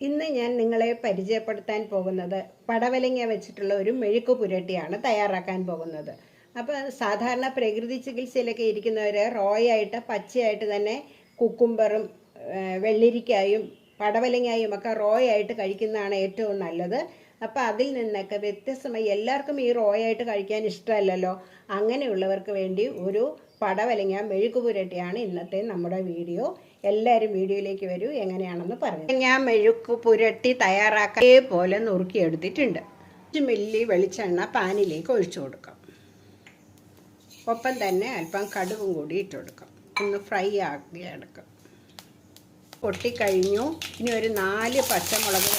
ഇന്ന് ഞാൻ നിങ്ങളെ പരിചയപ്പെടുത്താൻ പോകുന്നത് പടവലങ്ങ വെച്ചിട്ടുള്ള ഒരു മെഴുക്ക് പുരട്ടിയാണ് തയ്യാറാക്കാൻ പോകുന്നത്. അപ്പോൾ സാധാരണ പ്രകൃതി ചികിത്സയിലൊക്കെ ഇരിക്കുന്നവർ റോയായിട്ട് പച്ചയായിട്ട് തന്നെ കുക്കുംബറും വെള്ളരിക്കായും പടവലങ്ങായും ഒക്കെ റോയായിട്ട് കഴിക്കുന്നതാണ് ഏറ്റവും നല്ലത്. അപ്പോൾ അതിൽ നിന്നൊക്കെ വ്യത്യസ്തമായി എല്ലാവർക്കും ഈ റോയായിട്ട് കഴിക്കാൻ ഇഷ്ടമല്ലല്ലോ. അങ്ങനെയുള്ളവർക്ക് വേണ്ടി ഒരു പടവലങ്ങ മെഴുക്ക് പുരട്ടിയാണ് ഇന്നത്തെ നമ്മുടെ വീഡിയോ. എല്ലാവരും വീഡിയോയിലേക്ക് വരൂ എങ്ങനെയാണെന്ന് പറഞ്ഞു ഞാൻ മെഴുക്ക് പുരട്ടി തയ്യാറാക്കാൻ പോലെ നുറുക്കിയെടുത്തിട്ടുണ്ട്. അഞ്ച് മില്ലി വെളിച്ചെണ്ണ പാനിലേക്ക് ഒഴിച്ചു കൊടുക്കാം. ഒപ്പം തന്നെ അല്പം കടുകും കൂടി ഇട്ട് കൊടുക്കാം. ഒന്ന് ഫ്രൈ ആക്കി എടുക്കാം പൊട്ടിക്കഴിഞ്ഞു. ഇനി ഒരു നാല് പച്ചമുളക്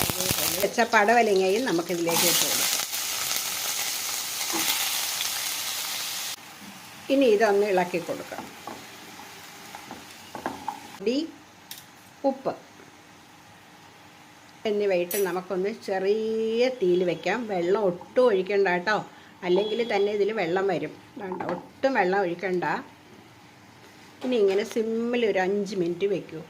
വെച്ച പടവലങ്ങയും നമുക്കിതിലേക്ക് ഇട്ട് ഇനി ഇതൊന്ന് ഇളക്കി കൊടുക്കാം. ഡി ഉപ്പ് എന്നിവയിട്ട് നമുക്കൊന്ന് ചെറിയ തീയിൽ വെക്കാം. വെള്ളം ഒട്ടും ഒഴിക്കണ്ട കേട്ടോ. അല്ലെങ്കിൽ തന്നെ ഇതിൽ വെള്ളം വരും. വേണ്ട ഒട്ടും വെള്ളം ഒഴിക്കണ്ട. ഇനി ഇങ്ങനെ സിമ്മിൽ ഒരു അഞ്ച് മിനിറ്റ് വെക്കൂ.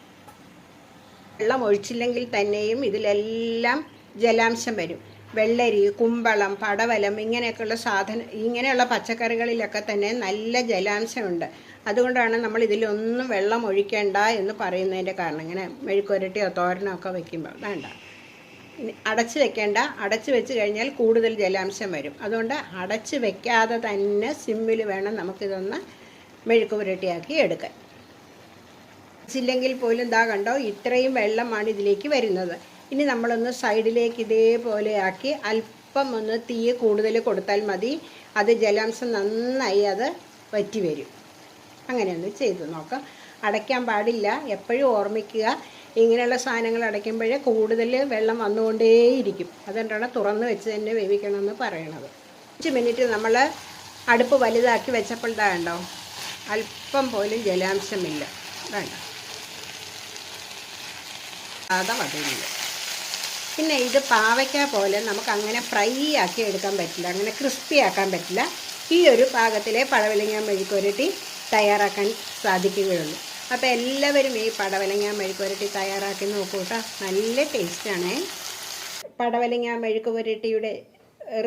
വെള്ളം ഒഴിച്ചില്ലെങ്കിൽ തന്നെയും ഇതിലെല്ലാം ജലാംശം വരും. വെള്ളരി കുമ്പളം പടവലം ഇങ്ങനെയൊക്കെയുള്ള സാധന ഇങ്ങനെയുള്ള പച്ചക്കറികളിലൊക്കെ തന്നെ നല്ല ജലാംശമുണ്ട്. അതുകൊണ്ടാണ് നമ്മൾ ഇതിലൊന്നും വെള്ളം ഒഴിക്കേണ്ട എന്ന് പറയുന്നതിന്റെ കാരണം. ഇങ്ങനെ മെഴുക്കുരട്ടിയോ തോരനോ ഒക്കെ വെക്കുമ്പോൾ. വേണ്ട. അടച്ച് വെക്കേണ്ട. അടച്ച് വെച്ച് കഴിഞ്ഞാൽ കൂടുതൽ ജലാംശം വരും. അതുകൊണ്ട് അടച്ച് വെക്കാതെ തന്നെ സിമ്മിൽ വേണം നമുക്കിതൊന്ന് മെഴുക്ക് പുരട്ടിയാക്കി എടുക്കാൻ. വെച്ചില്ലെങ്കിൽ പോലും ദാ കണ്ടോ ഇത്രയും വെള്ളമാണ് ഇതിലേക്ക് വരുന്നത്. ഇനി നമ്മളൊന്ന് സൈഡിലേക്ക് ഇതേപോലെ ആക്കി അല്പം ഒന്ന് തീ കൂടുതൽ കൊടുത്താൽ മതി. അത് ജലാംശം നന്നായി അത് വറ്റി വരും. അങ്ങനെ ഒന്ന് ചെയ്ത് നോക്കാം. അടയ്ക്കാൻ പാടില്ല. എപ്പോഴും ഓർമ്മിക്കുക. ഇങ്ങനെയുള്ള സാധനങ്ങൾ അടയ്ക്കുമ്പോഴേ കൂടുതൽ വെള്ളം വന്നുകൊണ്ടേയിരിക്കും. അതുകൊണ്ടാണ് തുറന്ന് വെച്ച് തന്നെ വേവിക്കണമെന്ന് പറയണത്. അഞ്ച് മിനിറ്റ് നമ്മൾ അടുപ്പ് വലുതാക്കി വെച്ചപ്പോൾ ഇതാ കണ്ടോ അല്പം പോലും ജലാംശമില്ല. വേണ്ട സാധാ വടയില്ല പിന്നെ ഇത് പാവയ്ക്ക പോലെ നമുക്ക് അങ്ങനെ ഫ്രൈ ആക്കി എടുക്കാൻ പറ്റില്ല അങ്ങനെ ക്രിസ്പി ആക്കാൻ പറ്റില്ല. ഈ ഒരു പാകത്തിലെ പടവലങ്ങ മെഴുക്കുരട്ടി തയ്യാറാക്കാൻ സാധിക്കുകയുള്ളൂ. അപ്പോൾ എല്ലാവരും ഈ പടവലങ്ങ മെഴുക്കുരട്ടി തയ്യാറാക്കി നോക്കൂ നല്ല ടേസ്റ്റാണ് പടവലങ്ങ മെഴുക്ക് പുരട്ടിയുടെ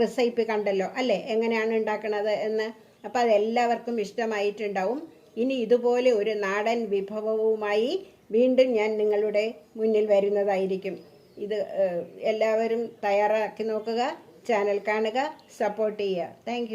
റെസിപ്പി കണ്ടല്ലോ അല്ലേ? എങ്ങനെയാണ് ഉണ്ടാക്കുന്നത് എന്ന്. അപ്പോൾ അതെല്ലാവർക്കും ഇഷ്ടമായിട്ടുണ്ടാവും. ഇനി ഇതുപോലെ ഒരു നാടൻ വിഭവവുമായി വീണ്ടും ഞാൻ നിങ്ങളുടെ മുന്നിൽ വരുന്നതായിരിക്കും. ഇത് എല്ലാവരും തയ്യാറാക്കി നോക്കുക ചാനൽ കാണുക സപ്പോർട്ട് ചെയ്യുക. താങ്ക്